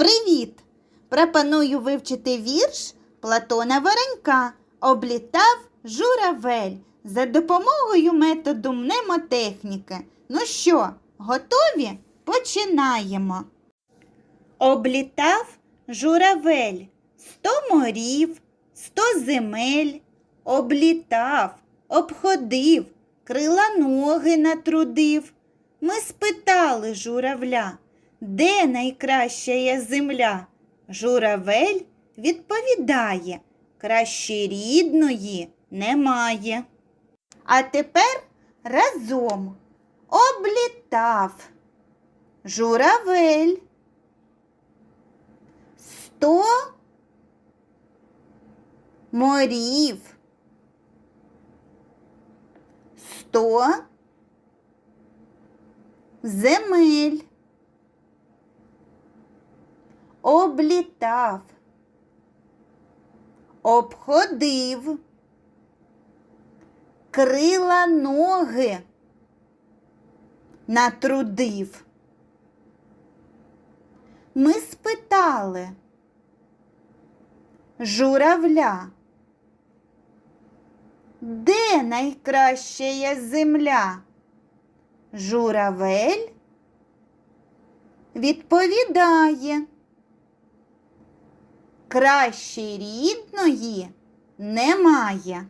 Привіт! Пропоную вивчити вірш Платона Воронька Облітав журавель за допомогою методу мнемотехніки. Ну що, готові? Починаємо. Облітав журавель сто морів, сто земель, облітав, обходив, крила ноги натрудив. Ми спитали журавля, де найкраща земля? Журавель відповідає, краще рідної немає. А тепер разом облітав журавель. Сто морів. Сто земель. Облітав. Обходив. Крила ноги. Натрудив. Ми спитали журавля, де найкраща земля? Журавель відповідає, краще рідної немає.